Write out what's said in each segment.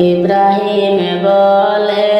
इब्राहिम बोले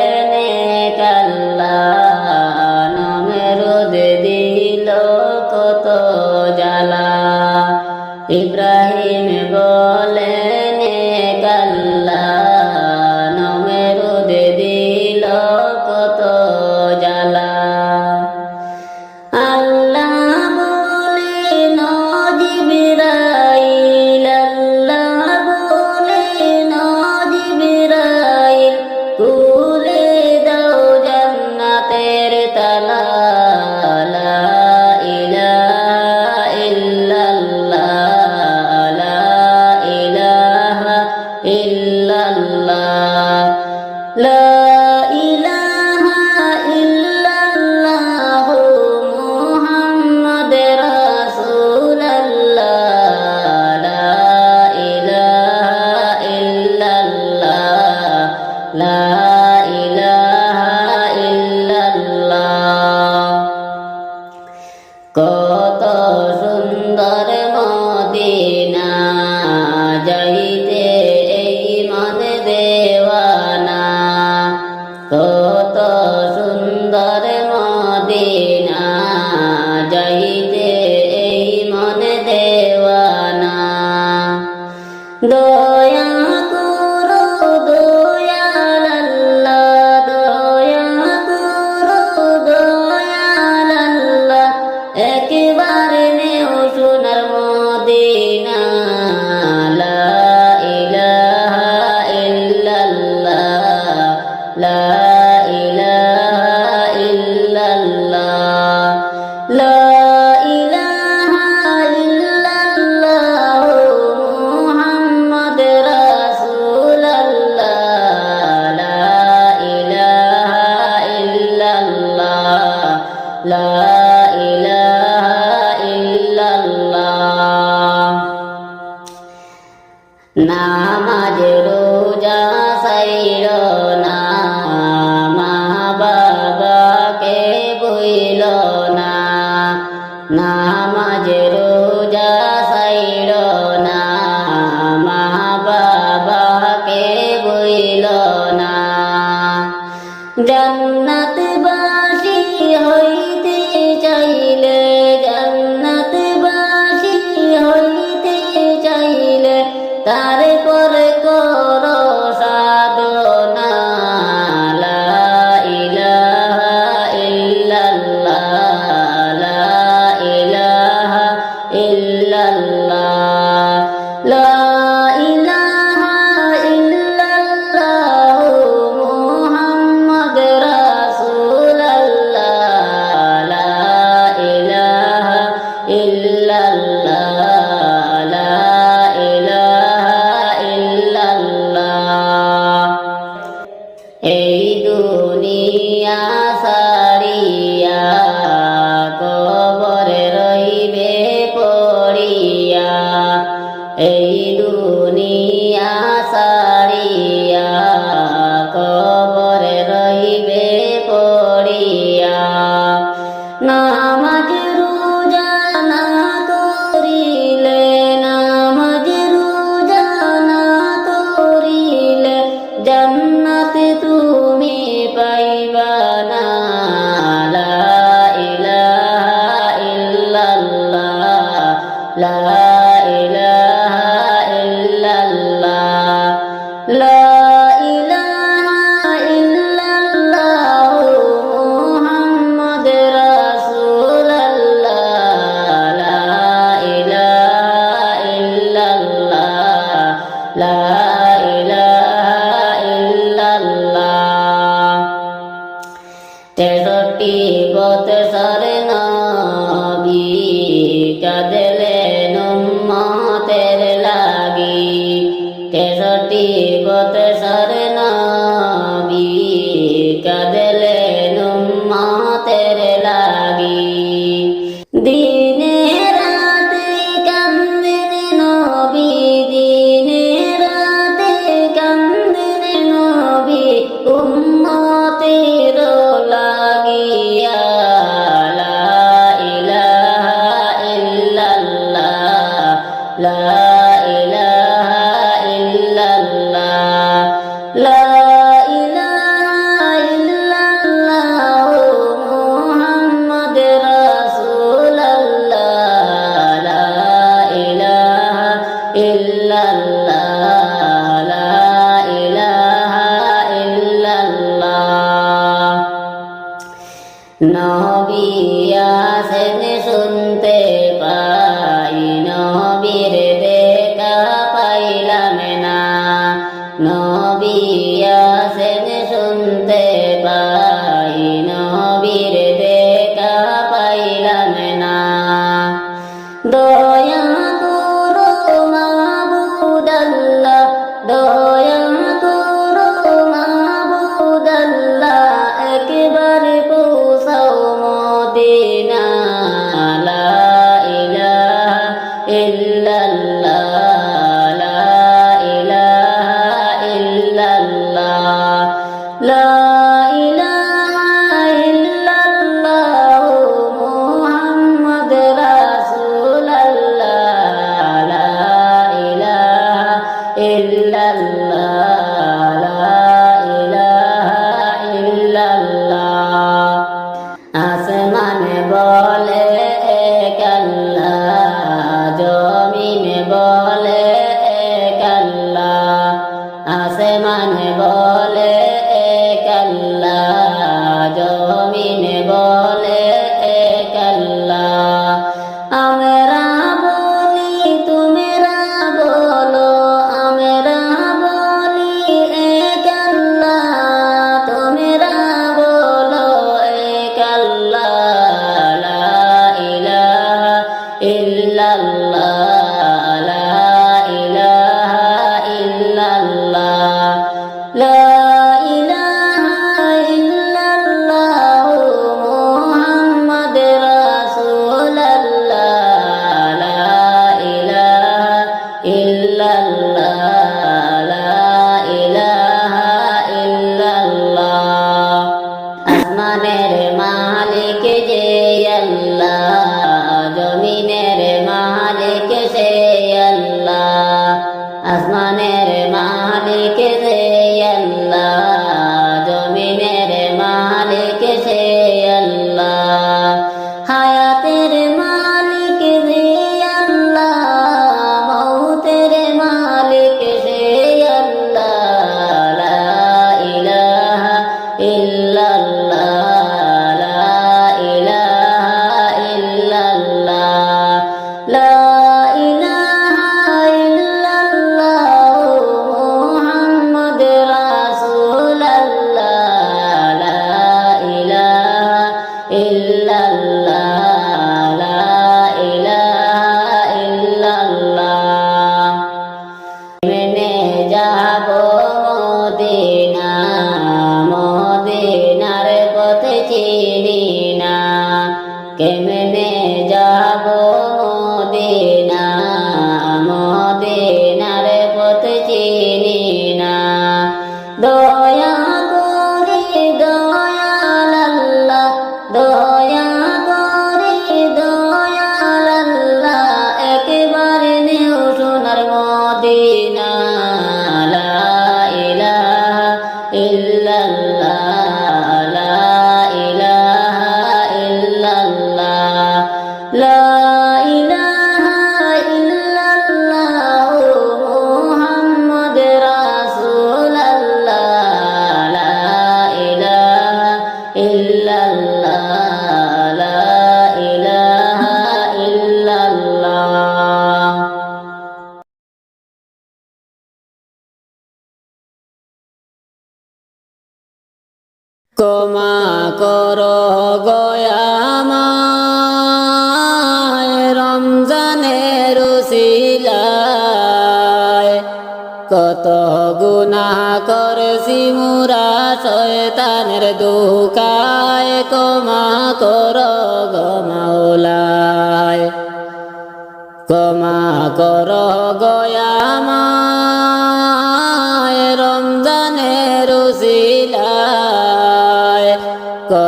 la Nah, Bar নবী আসেন শুনতে পাই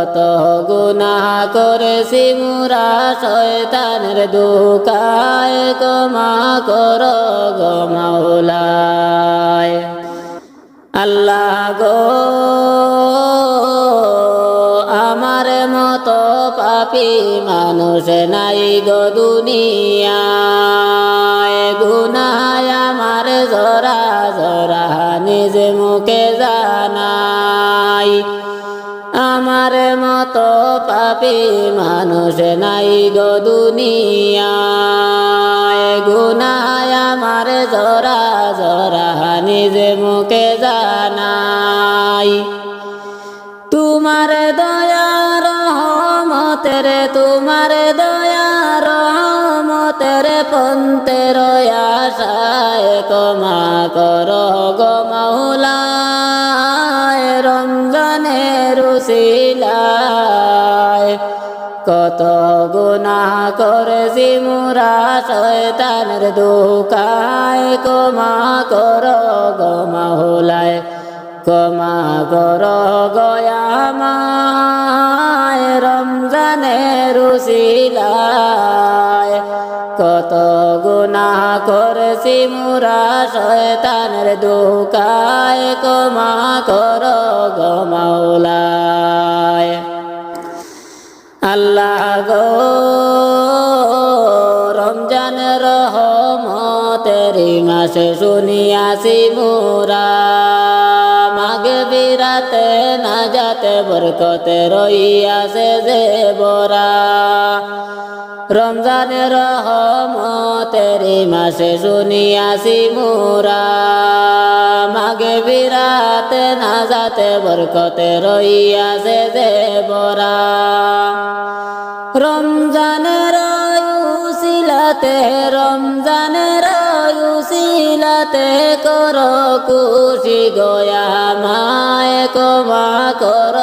কত গুনা করেছি মুরা শয়তানের দুকায় কমা কর গমাওলায় আল্লাহ গো, আমার মতো পাপি মানুষ নাই গো দুনিয়ায়। গুনায় আমার জরা জরা নিজ মুখে জানাই আমার মতো পাপি মানুষ নাই গো দুনিয়ায়। গুনায় আমার জরা জরা নিজ মুখে জানাই। তোমার দয়া রহমতের, তোমার দয়া রহমতের পন্তের আশায় কমা কর গো মাওলায় রমজানের কত গুনা করেছি মুরা শয়তানের দুকায় কমা কর গো মাওলায় কমা কর গয়ামায় রমজানের উসিলায় কত করেছি মুরা শয়তানের দুকায় কমা কর গমাউলায় আল্লাহ গো রমজান রহমতের মাসে শুনিয়াছি মোরা। বিরাতে না যাতে বরকতে রইয়াছে যে বরা। রমজানের রহমতের মাসে শুনিয়াছি মোরা। মাগে বিরাতে না যাতে বরকতে রইয়াছে যে বরা। রমজানের উসিলাতে, রমজানের উসিলাতে কর খুশি গয়া মায় কমা কর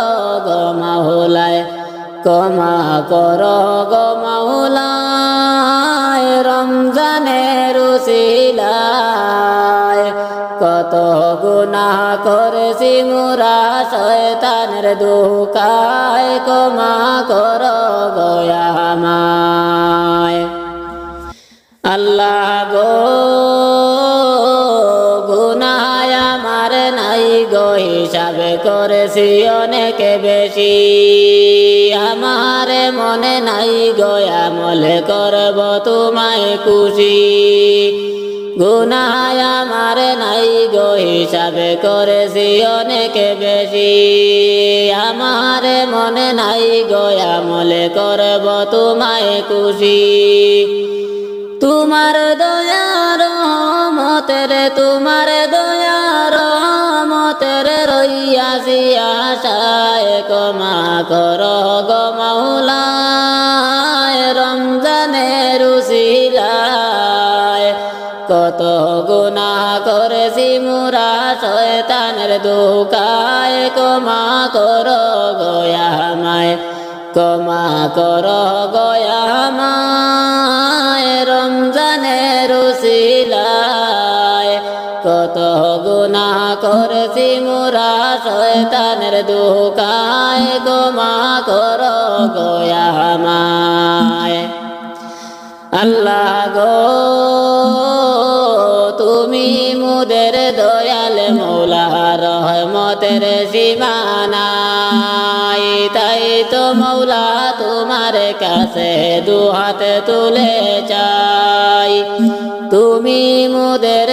গমা হোলায় কমা কর গমা হোলায় রমজানের উসিলায় কত গুনা করেছি মোরা শয়তানের দুকায় কমা কর গয়া মায়। আল্লাহ গো করেছি অনেক বেশি। আমার মনে নাই গো আমলে করব তোমায় খুশি। গুনায় আমার নাই গো হিসাবে করেছি অনেক বেশি। আমার মনে নাই গো আমলে করব তোমায় খুশি। তোমার দয়ার মতের তোমার রইয়াছি আশায় কমা কর গো মাওলায় রমজানের উসিলায় কত গুনা করেছি মুরা শয়তানের দুকায় কমা কর গয়ামায় কমা কর গয়ামায় করেছি মুরা শয়তানের দুকায় কমা কর গয়ামায় আল্লাহ গো, তুমি মুদের দয়াল মৌলা রহমতের সীমানাই তাই তো মৌলা তোমার কাছে দু হাতে তুলে চাই। তুমি মুদের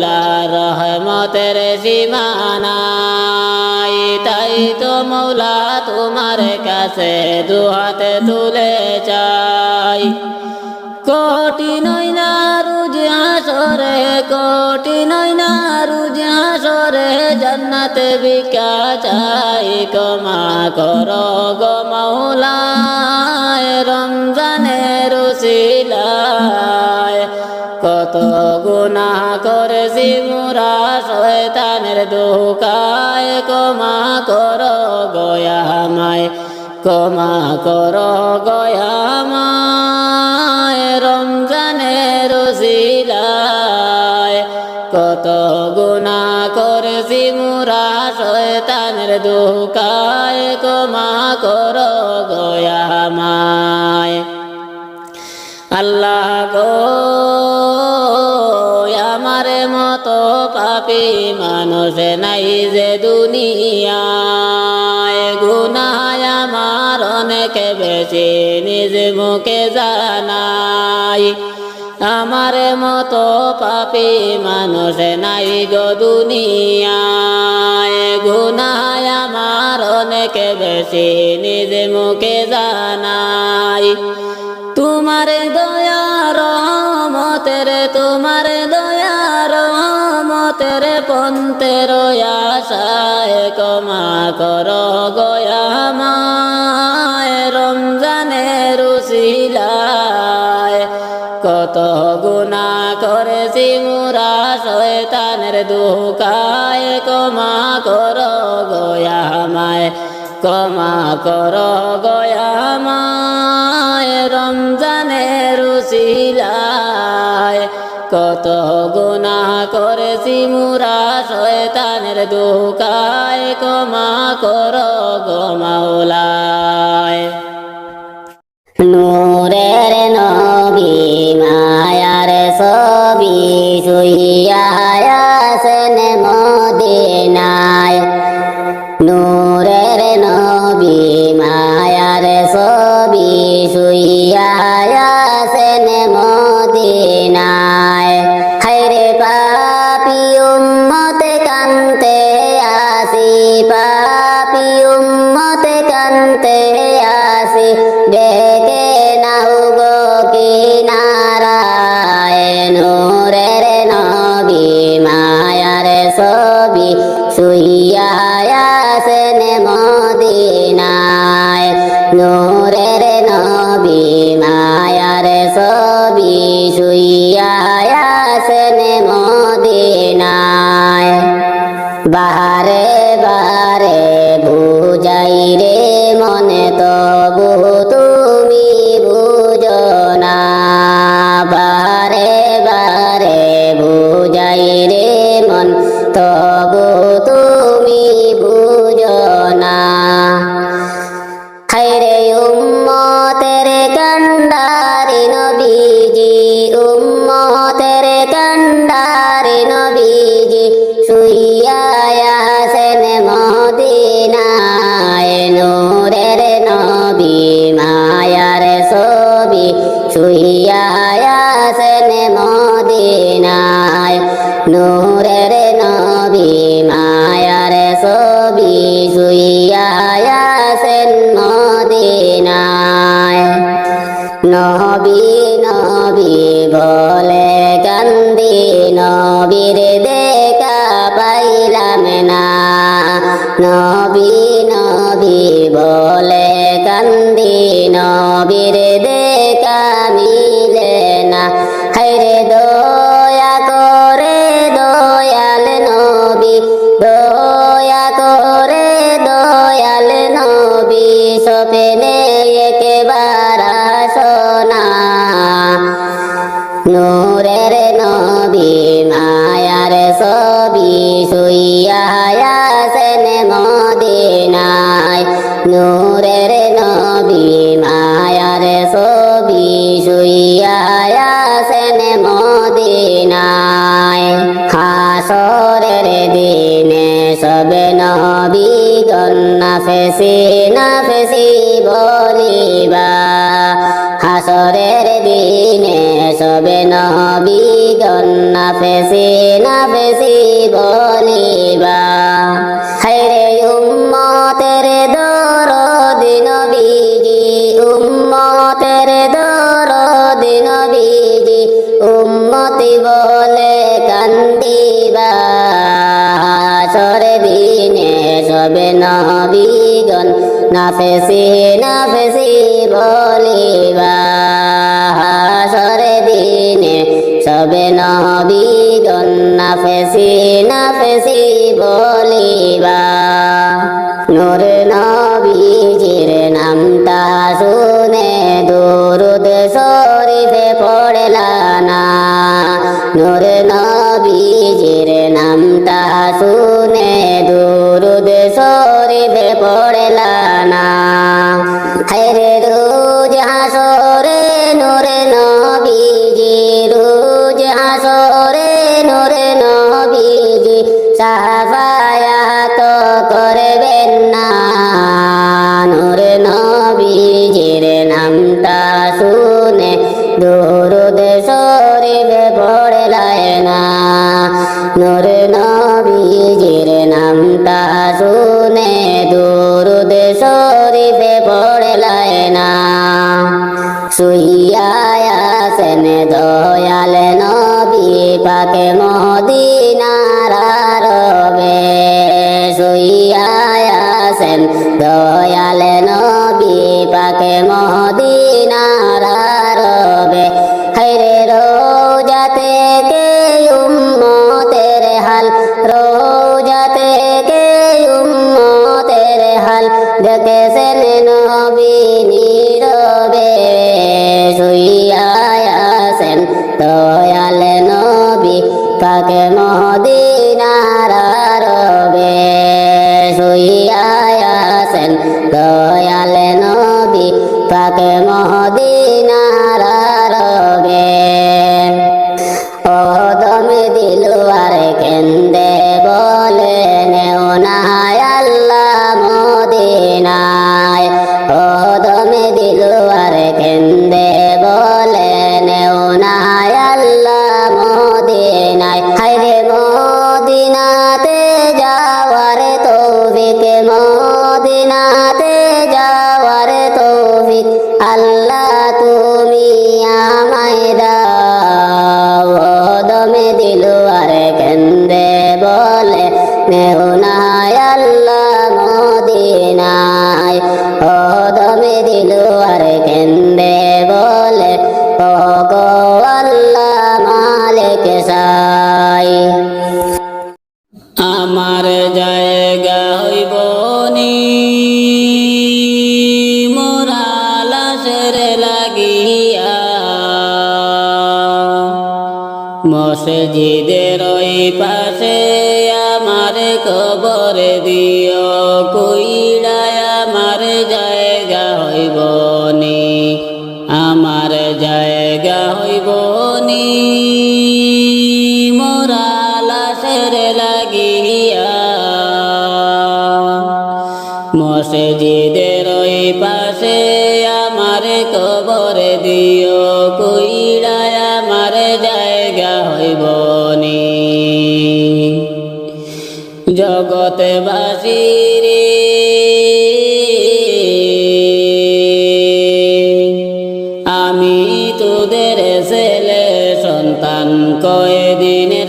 মৌলা রহমতের সীমানাই তাই তো মৌলা তোমার কাছে দু হাতে তুলে চাই। কোটি নইনা রুজ হাসরে কোটি নইনা রুজ হাসরে জান্নাতে বিকা চাই কমা কর গো মৌলায়, রমজানের উসিলায় কত করেছি মুরা শয়তানের দুকায়, কমা কর গয়া মায়, কমা কর গয়া মায়, রমজানের শিলায় কত গুণা করেছি মুরা শয়তানের দুকায় মানুষ নাই যে দুনিয়ায়। গুনায় আমার অনেক বেশি, নিজ মুখে জানাই। আমার মতো পাপি মানুষ নাই গো দুনিয়ায়। গুনায় আমার অনেক বেশি, নিজ মুখে জানাই। তোমার দয়া রহমতের পন্তের আশায় কমা কর গয়া মায় রমজানের উশিলায় কত গুণা করেছি মুরা শয়তানের দুকায় কমা কর গয়া মায় কমা কর গয়া মায় রমজানের উশিলায় কত গুণা করেছি মুরা শয়তানের দুকায় কমা কর গমাওলায় মাওলায়। নূরের নবী ছবি শুইয়াছেন মদিনায় নূরের নবী মায়ার ছবি শুইয়াছেন মদিনায় বাহারে ছবি শুইয়াছেন মদিনায়, নূরের নবী মায়ার ছবি শুইয়াছেন মদিনায়। নবী নবী বলে কান্দি, নবীর দেখা পাইলাম না। নবী নবী বলে কান্দি, নবীর দেখা শুইয়াছেন মদিনায়, নূরের নবী মায়ার ছবি শুইয়াছেন মদিনায়। হাসরের দিনে সবে নবী গন্না ফেসি না ফেসি বলিবা হাসরের দিনে সবে নবী গন্না ফেসি না ফেসি হাইরে উম্মতের দরদ নবীজি উম্মতের দরদ নবীজি উম্মতি বলে কান্দিবা হাসরে দিনে সবে নবীগণ, নাফেসি নাফেসি বলিবা। সবে নবীগণ নাফেসি নাফেসি বলিবা। নূর নবীজির নামটা শুনে দুরুদ শরীফে পড়লা না। নূর নবীজির নামটা শুনে শুনে দুরুদ শরীফে পড়লাই না। সুইয়া সেনে দয়াল নবী পাকে que no মোরা লাশরে লাগিয়া মসজিদের পাশে দান কয়দিনে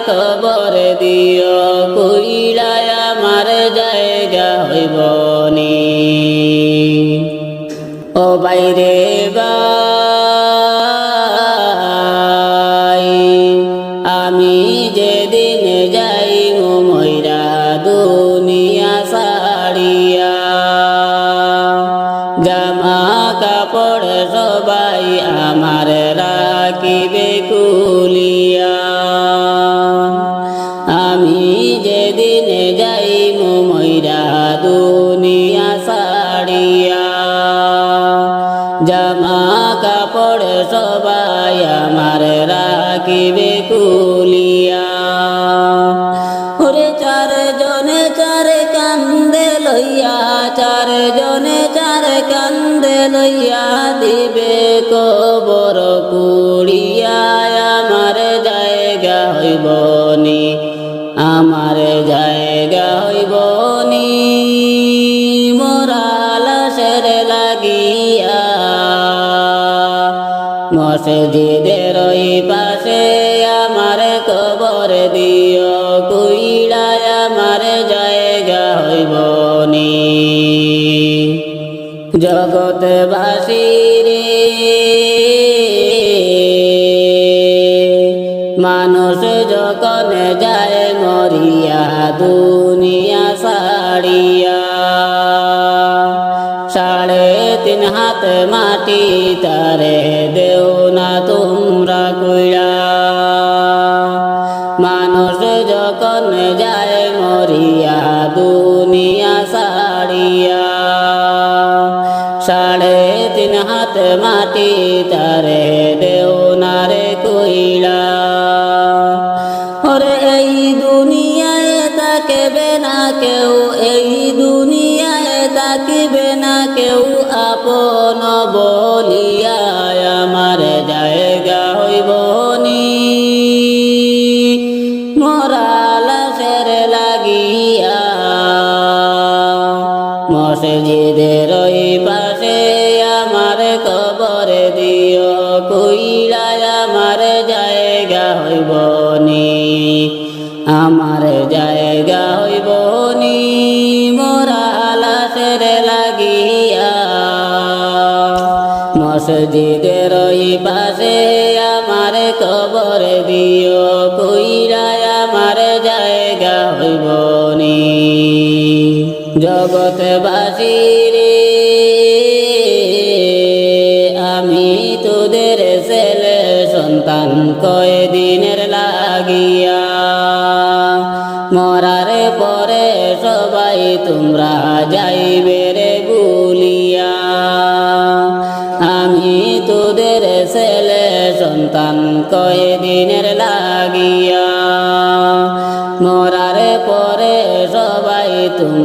খবর দিও কুইলায় আমার জায়গা হইব। লইয়া দিবে কবর কুড়িয়া আমার জায়গা হইব। দুনিয়া সাড়িয়া সাড়ে তিন হাত মাটি তারে দেও না তোমরা কইরা। মানুষ যখন যায় মরিয়া, দুনিয়া সাড়িয়া মসজিদে রই পাশে আমার কবর দিও কইরা আমার জায়গা হইবনি। জগৎবাসী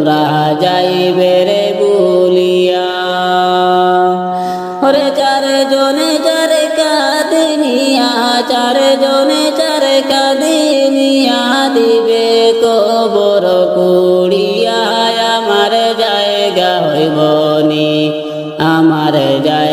তোরা যাইবে রে বলিয়া। ওরে চার জনে চার কাদিনিয়া চার জনে চার কাদিনিয়া দিবে কবর কুড়িয়া আমার জায়গা হইবনি, আমার জায়গা